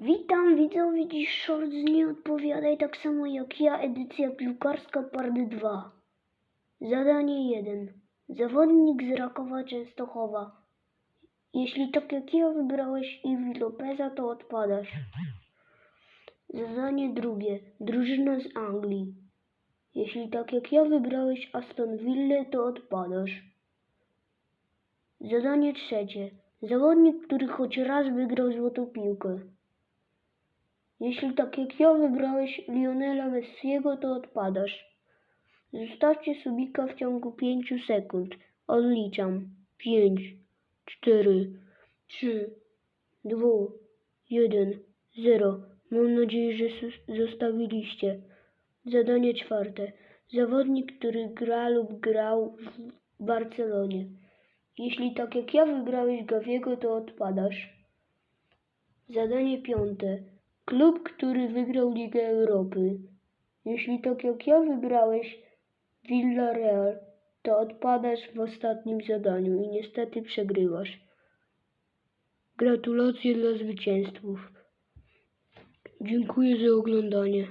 Witam widzowie, dziś short z nie odpowiadaj tak samo jak ja, edycja piłkarska part 2. Zadanie 1. Zawodnik z Rakowa Częstochowa. Jeśli tak jak ja wybrałeś Iwi Lopeza, to odpadasz. Zadanie drugie. Drużyna z Anglii. Jeśli tak jak ja wybrałeś Aston Villa, to odpadasz. Zadanie trzecie. Zawodnik, który choć raz wygrał złotą piłkę. Jeśli tak jak ja wybrałeś Lionela Messiego, to odpadasz. Zostawcie subika w ciągu 5 sekund. Odliczam. 5, 4, 3, 2, 1, 0. Mam nadzieję, że zostawiliście. Zadanie czwarte. Zawodnik, który gra lub grał w Barcelonie. Jeśli tak jak ja wybrałeś Gawiego, to odpadasz. Zadanie piąte. Klub, który wygrał Ligę Europy. Jeśli tak jak ja wybrałeś Villarreal, to odpadasz w ostatnim zadaniu i niestety przegrywasz. Gratulacje dla zwycięzców. Dziękuję za oglądanie.